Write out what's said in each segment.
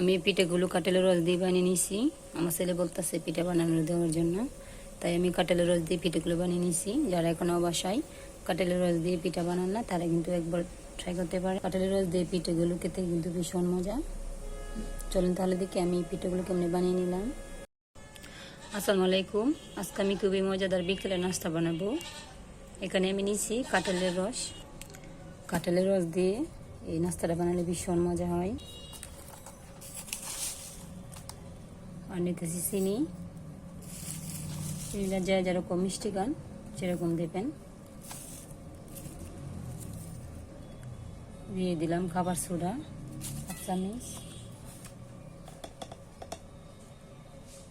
আমি পিঠেগুলো কাঁঠালের রস দিয়ে বানিয়ে নিয়েছি। আমার ছেলে বলতেছে পিঠা বানানো দেওয়ার জন্য। তাই আমি কাঁঠালের রস দিয়ে পিঠেগুলো বানিয়ে নিয়েছি। যারা এখনও বাসায় কাঁঠালের রস দিয়ে পিঠা বানান না, তারা কিন্তু একবার ট্রাই করতে পারে। কাঁঠালের রস দিয়ে পিঠেগুলো খেতে কিন্তু ভীষণ মজা। চলুন তাহলে দেখি আমি পিঠেগুলো পিঠাগুলো কেমনি বানিয়ে নিলাম। আসসালামু আলাইকুম। আজকে আমি খুবই মজাদার বিকেলে নাস্তা বানাবো। এখানে আমি নিয়েছি কাঁঠালের রস। কাঁঠালের রস দিয়ে এই নাস্তাটা বানালে ভীষণ মজা হয়। আর নিতেছি চিনি। চিনিটা যা যেরকম মিষ্টি গান, সেরকম দেবেন। দিয়ে দিলাম খাবার সোডা এক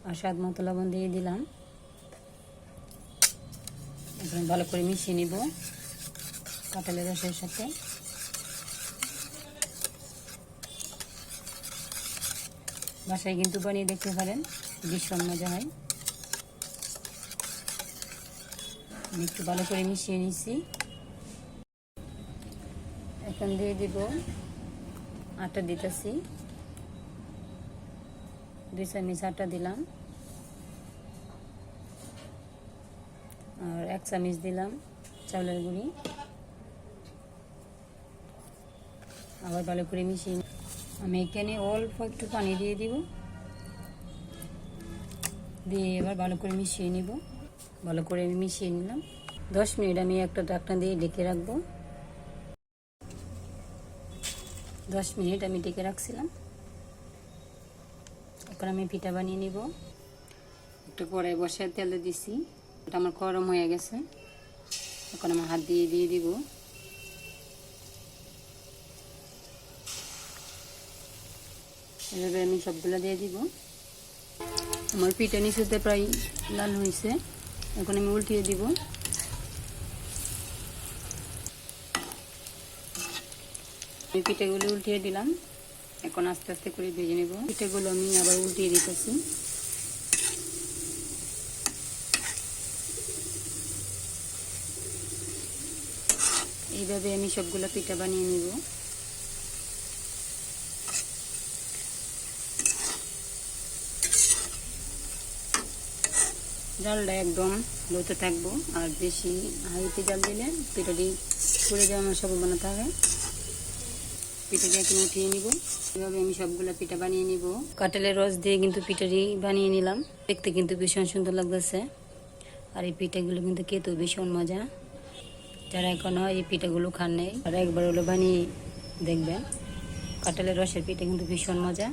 আর স্বাদ মতো লবণ দিয়ে দিলাম। এখন ভালো করে মিশিয়ে নিব। কাঁঠালের রসের সাথে। বাসায় কিন্তু বানিয়ে দেখতে পারেন। ভীষণ মজা হয়। একটু ভালো করে মিশিয়ে নিছি। এখন দিয়ে দিব আটা দিতেছি। দুই চামচ আটা দিলাম। আর এক চামচ দিলাম চাউলের গুঁড়ি। আবার ভালো করে মিশিয়ে আমি এখানে অল্প একটু পানি দিয়ে দিব। দিয়ে এবার ভালো করে মিশিয়ে নিব। ভালো করে আমি মিশিয়ে নিলাম। দশ মিনিট আমি একটা ঢাকনা দিয়ে ডেকে রাখব। দশ মিনিট আমি ঢেকে রাখছিলাম। এখন আমি পিঠা বানিয়ে নিব। একটা কড়াই বসে তেল দিছি। ওটা আমার গরম হয়ে গেছে। এখন আমার হাত দিয়ে দিয়ে দিব। এভাবে আমি সবগুলো দিয়ে দিব। আমার পিঠা নিচুতে প্রায় লাল হয়েছে এখন আমি উল্টিয়ে দিব। আমি পিঠেগুলো উল্টিয়ে দিলাম। এখন আস্তে আস্তে করে ভেজে নেব। পিঠেগুলো আমি আবার উল্টিয়ে দিতেছি। এইভাবে আমি সবগুলো পিঠা বানিয়ে নিব। জালটা একদম লোতে থাকব, আর বেশি হাইতে জাল দিলে পিঠাটি পুড়ে যাওয়ার সম্ভাবনা থাকে। পিঠাটি এখন উঠিয়ে নিব। এভাবে আমি সবগুলো পিঠা বানিয়ে নিব। কাঁঠালের রস দিয়ে কিন্তু পিঠাটি বানিয়ে নিলাম। দেখতে কিন্তু ভীষণ সুন্দর লাগতেছে। আর এই পিঠাগুলো কিন্তু খেতেও ভীষণ মজা। যারা এখনও এই পিঠাগুলো খান নেই আর একবার হলো বানিয়ে দেখবেন। কাঁঠালের রসের পিঠা কিন্তু ভীষণ মজা।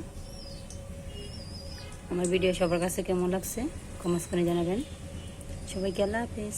আমার ভিডিও সবার কাছে কেমন লাগছে? কমেন্টস করে জানাবেন। সবাইকে আল্লাহ হাফিজ।